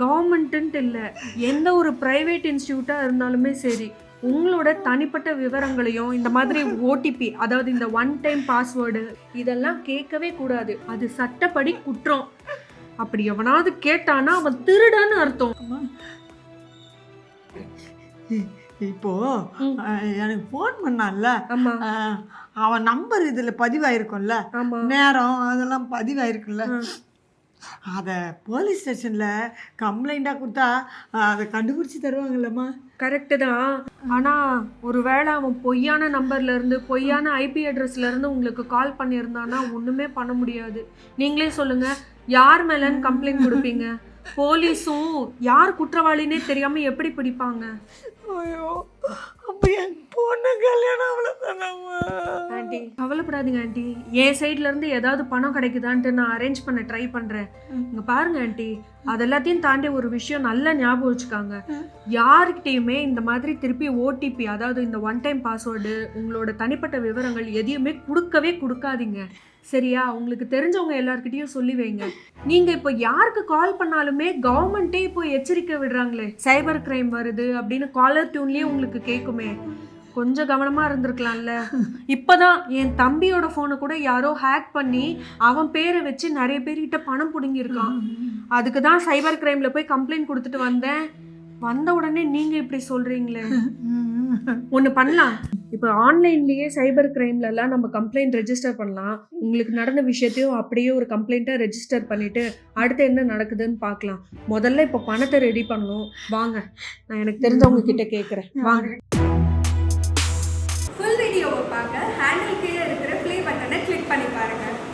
கவர்மெண்ட்டுன்ட்டு இல்லை. எந்த ஒரு ப்ரைவேட் இன்ஸ்டியூட்டாக இருந்தாலுமே சரி உங்களோட தனிப்பட்ட விவரங்களையும் இந்த மாதிரி ஓடிபி அதாவது இந்த ஒன் டைம் பாஸ்வேர்டு இதெல்லாம் கேட்கவே கூடாது. அது சட்டப்படி குற்றம். அப்படி எவனாவது கேட்டானா அவன் திருடன்னு அர்த்தம். இப்போ எனக்கு ஃபோன் பண்ணான்ல. அவன் நம்பர் இதுல பதிவாயிருக்கும்ல. நேரம் அதெல்லாம் பதிவாயிருக்குல்ல. அதை போலீஸ் ஸ்டேஷன்ல கம்ப்ளைண்டா கொடுத்தா அதை கண்டுபிடிச்சு தருவாங்கல்லம்மா. கரெக்டு தான். ஆனா ஒருவேளை அவன் பொய்யான நம்பர்ல இருந்து பொய்யான ஐபி அட்ரஸ்ல இருந்து உங்களுக்கு கால் பண்ணியிருந்தானா ஒண்ணுமே பண்ண முடியாது. நீங்களே சொல்லுங்க யார் மேலன்னு கம்ப்ளைண்ட் கொடுப்பீங்க? போலீஸும் யார் குற்றவாளினே தெரியாம எப்படி பிடிப்பாங்க? ஐயோ அப்ப என் பொண்ணு ஆண்டி. கவலைப்படாதீங்க ஆண்டி. என் சைட்ல இருந்து ஏதாவது பணம் கிடைக்குதான்ட்டு நான் அரேஞ்ச் பண்ண ட்ரை பண்றேன். இங்க பாருங்க ஆண்டி. அது எல்லாத்தையும் தாண்டி ஒரு விஷயம் நல்லா ஞாபகம் வச்சுக்காங்க. யாருக்கிட்டையுமே இந்த மாதிரி திருப்பி ஓடிபி அதாவது இந்த ஒன் டைம் பாஸ்வேர்டு உங்களோட தனிப்பட்ட விவரங்கள் எதையுமே கொடுக்கவே கொடுக்காதீங்க. சரியா? உங்களுக்கு தெரிஞ்சவங்க எல்லார்கிட்டயும் சொல்லி வைங்க. நீங்க இப்போ யாருக்கு கால் பண்ணாலுமே கவர்மெண்ட்டே இப்போ எச்சரிக்கை விடுறாங்களே. சைபர் கிரைம் வருது அப்படின்னு காலர் டியூன்லயே உங்களுக்கு கேட்குமே கொஞ்சம் கவனமா இருந்திருக்கலாம்ல. இப்போதான் என் தம்பியோட ஃபோனை கூட யாரோ ஹேக் பண்ணி அவன் பேரை வச்சு நிறைய பேர்கிட்ட பணம் பிடுங்கியிருக்கான். அதுக்கு தான் சைபர் கிரைமில் போய் கம்ப்ளைண்ட் கொடுத்துட்டு வந்தேன். வந்த உடனே நீங்க இப்படி சொல்றீங்களே. ஒன்று பண்ணலாம். இப்போ ஆன்லைன்லயே சைபர் கிரைம்லலாம் நம்ம கம்ப்ளைண்ட் ரெஜிஸ்டர் பண்ணலாம். உங்களுக்கு நடந்த விஷயத்தையும் அப்படியே ஒரு கம்ப்ளைண்ட்டை ரெஜிஸ்டர் பண்ணிட்டு அடுத்து என்ன நடக்குதுன்னு பார்க்கலாம். முதல்ல இப்போ பணத்தை ரெடி பண்ணணும். வாங்க. நான் எனக்கு தெரிஞ்சவங்க கிட்ட கேட்குறேன் வாங்க. வீடியோவை பார்க்க ஹேண்டில்